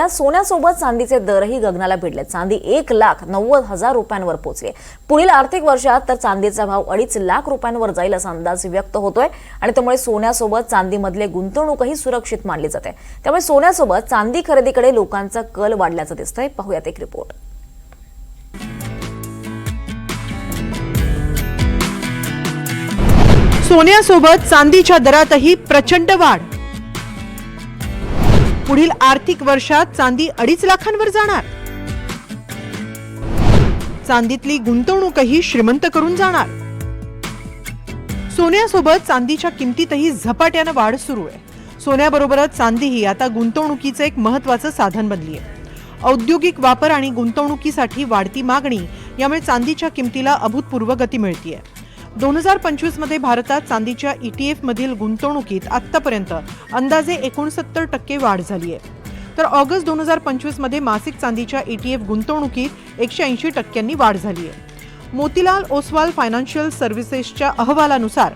या सोन्यासोबत चांदीचे दरही गगनाला भिडले. चांदी एक लाख नव्वद हजार रुपयांवर पोहोचली पुढील आर्थिक वर्षात तर चांदीचा भाव अडीच लाख रुपयांवर जाईल असा अंदाज व्यक्त होतोय आणि त्यामुळे सोन्यासोबत चांदीमधले गुंतवणूकही सुरक्षित मानली जाते. त्यामुळे सोन्यासोबत चांदी खरेदीकडे लोकांचा कल वाढल्याचं दिसतंय. पाहूयात एक रिपोर्ट. सोन्यासोबत चांदीच्या दरातही प्रचंड वाढ. पुढील आर्थिक वर्षात चांदी अडीच लाखांवर जाणार. चांदीतली गुंतवणूकही श्रीमंत करून जाणार. सोन्यासोबत चांदीच्या किमतीतही झपाट्यानं वाढ सुरू आहे. सोन्याबरोबरच चांदीही आता गुंतवणुकीचं एक महत्वाचं साधन बनली आहे. औद्योगिक वापर आणि गुंतवणुकीसाठी वाढती मागणी यामुळे चांदीच्या किमतीला अभूतपूर्व गती मिळतीये. दोन हजार पंचवीसमध्ये भारतात चांदीच्या ई टी एफमधील गुंतवणुकीत आत्तापर्यंत अंदाजे एकोणसत्तर टक्के वाढ झाली आहे तर ऑगस्ट दोन हजार पंचवीसमध्ये मासिक चांदीच्या ईटीएफ गुंतवणुकीत एकशे ऐंशी टक्क्यांनी वाढ झाली आहे मोतीलाल ओसवाल फायनान्शियल सर्व्हिसेसच्या अहवालानुसार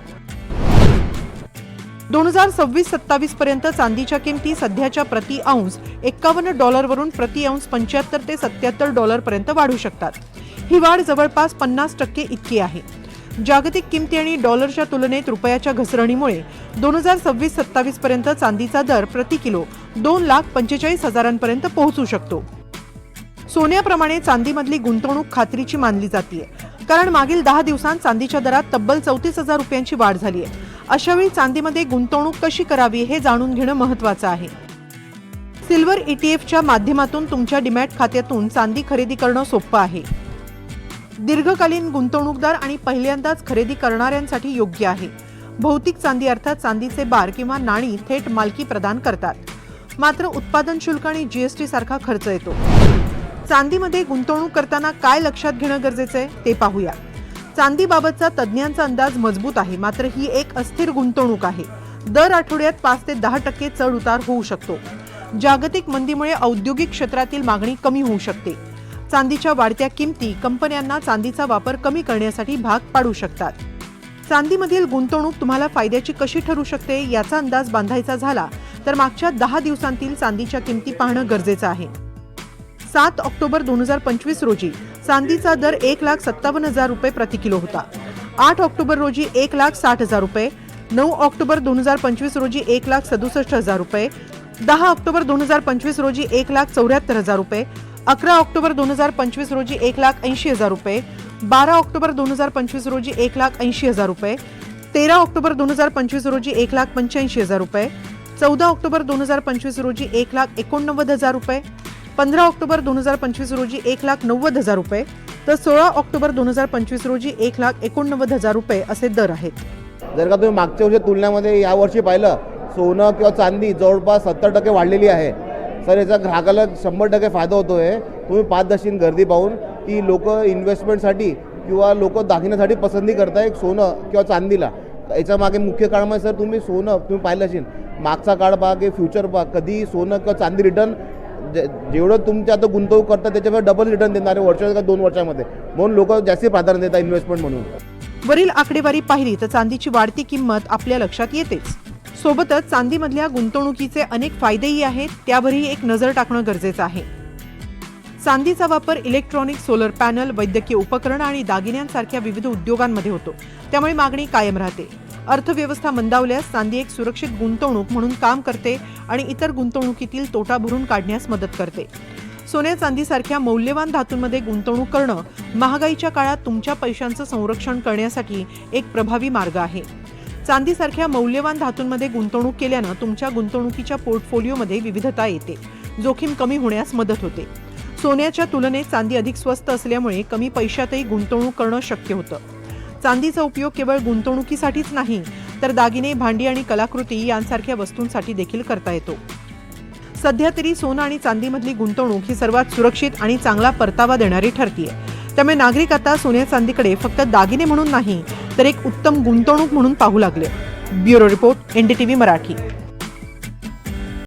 दोन हजार सव्वीस सत्तावीस पर्यंत चांदीच्या किमती सध्याच्या प्रति अंश एक्कावन्न डॉलरवरून प्रति अंश पंच्याहत्तर ते सत्याहत्तर डॉलरपर्यंत वाढू शकतात. ही वाढ जवळपास पन्नास टक्के इतकी आहे. जागतिक किमती आणि डॉलरच्या तुलनेत रुपयाच्या घसरणीमुळे दोन हजार सव्वीस सत्तावीस पर्यंत चांदीचा दर प्रति किलो दोन लाख पंचेचाळीस हजारांपर्यंत पोहोचू शकतो. सोन्याप्रमाणे चांदीमधली गुंतवणूक खात्रीची मानली जाते कारण मागील दहा दिवसांत चांदीच्या दरात तब्बल चौतीस हजार रुपयांची वाढ झाली आहे अशावेळी चांदीमध्ये गुंतवणूक कशी करावी हे जाणून घेणं महत्वाचं आहे. सिल्वर ईटीएफच्या माध्यमातून तुमच्या डिमॅट खात्यातून चांदी खरेदी करणं सोपं आहे. दीर्घकालीन गुंतवणूकदार आणि पहिल्यांदाच खरेदी करणाऱ्यांसाठी योग्य आहे. भौतिक चांदी अर्थात चांदीचे बार किंवा नाणी थेट मालकी प्रदान करतात. मात्र उत्पादन शुल्क आणि जीएसटी सारखा खर्च येतो. चांदीमध्ये गुंतवणूक करताना काय लक्षात घेणं गरजेचं आहे ते पाहूया. चांदीबाबतचा तज्ज्ञांचा अंदाज मजबूत आहे मात्र ही एक अस्थिर गुंतवणूक आहे. दर आठवड्यात पाच ते दहा टक्के चढ उतार होऊ शकतो. जागतिक मंदीमुळे औद्योगिक क्षेत्रातील मागणी कमी होऊ शकते. चांदीच्या वाढत्या किमती कंपन्यांना चांदीचा वापर कमी करण्यासाठी भाग पाडू शकतात. चांदीमधील गुंतवणूक तुम्हाला फायद्याची कशी ठरू शकते याचा अंदाज बांधायचा झाला तर मागच्या दहा दिवसांतील चांदीच्या किमती पाहणं गरजेचं आहे. सात ऑक्टोबर दोन हजार पंचवीस रोजी चांदीचा दर एक लाख सत्तावन्न हजार रुपये प्रति किलो होता. आठ ऑक्टोबर रोजी एक लाख साठ हजार रुपये नऊ ऑक्टोबर दोन हजार पंचवीस रोजी एक लाख सदुसष्ट हजार रुपये दहा ऑक्टोबर दोन हजार पंचवीस रोजी एक लाख चौऱ्याहत्तर हजार रुपये अकरा ऑक्टोबर दोन हजार पंचवीस रोजी एक लाख ऐंशी हजार रुपये बारा ऑक्टोबर दोन हजार पंचवीस रोजी एक लाख ऐंशी हजार रुपये तेरा ऑक्टोबर दोन हजार पंचवीस रोजी एक लाख पंच्याऐंशी हजार रुपये चौदा ऑक्टोबर दोन हजार पंचवीस रोजी एक लाख एकोणनव्वद हजार रुपये पंधरा ऑक्टोबर दोन हजार पंचवीस रोजी एक लाख नव्वद हजार रुपये तर सोळा ऑक्टोबर दोन हजार पंचवीस रोजी एक लाख एकोणनव्वद हजार रुपये असे दर आहेत. जर का तुम्ही मागच्या वर्षी तुलनेमध्ये यावर्षी पाहिलं सोनं किंवा चांदी जवळपास सत्तर टक्के वाढलेली आहे. सर याचा ग्राहकाला शंभर टक्के फायदा होतो आहे तुम्ही पाच दशीन गर्दी पाहून की लोक इन्व्हेस्टमेंटसाठी किंवा लोक दागिन्यासाठी पसंती करताय सोनं किंवा चांदीला. याच्या मागे मुख्य कारण म्हणजे सर तुम्ही सोनं तुम्ही पाहिलं असेल मागचा काळ पहा की फ्युचर पहा कधी सोनं किंवा चांदी रिटर्न जे जेवढं तुमच्या आता गुंतवणूक करतात त्याच्यावर डबल रिटर्न देणार आहे वर्षा का दोन वर्षामध्ये. म्हणून लोक जास्ती प्राधान्य देतात इन्व्हेस्टमेंट म्हणून. वरील आकडेवारी पाहिली तर चांदीची वाढती किंमत आपल्या लक्षात येतेच. सोबतच चांदीमधल्या गुंतवणुकीचे अनेक फायदेही आहेत त्यावरही एक नजर टाकणं गरजेचं आहे. चांदीचा वापर इलेक्ट्रॉनिक सोलर पॅनल वैद्यकीय उपकरण आणि दागिन्यांसारख्या विविध उद्योगांमध्ये होतो. त्यामुळे मागणी कायम राहते. अर्थव्यवस्था मंदावल्यास चांदी एक सुरक्षित गुंतवणूक म्हणून काम करते आणि इतर गुंतवणुकीतील तोटा भरून काढण्यास मदत करते. सोन्या चांदीसारख्या मौल्यवान धातूंमध्ये गुंतवणूक करणं महागाईच्या काळात तुमच्या पैशांचं संरक्षण करण्यासाठी एक प्रभावी मार्ग आहे. चांदीसारख्या मौल्यवान धातूंमध्ये गुंतवणूक केल्यानं तुमच्या गुंतवणुकीच्या पोर्टफोलिओमध्ये विविधता येते. जोखीम कमी होण्यास मदत होते. सोन्याच्या तुलनेत चांदी अधिक स्वस्त असल्यामुळे कमी पैशातही गुंतवणूक करणं शक्य होतं. चांदीचा उपयोग केवळ गुंतवणुकीसाठीच नाही तर दागिने भांडी आणि कलाकृती यांसारख्या वस्तूंसाठी देखील करता येतो. सध्या तरी सोनं आणि चांदीमधली गुंतवणूक ही सर्वात सुरक्षित आणि चांगला परतावा देणारी ठरतीये. त्यामुळे नागरिक आता सोन्या चांदीकडे फक्त दागिने म्हणून नाही तर एक उत्तम गुंतवणूक म्हणून पाहू लागले. Bureau report NDTV Marathi.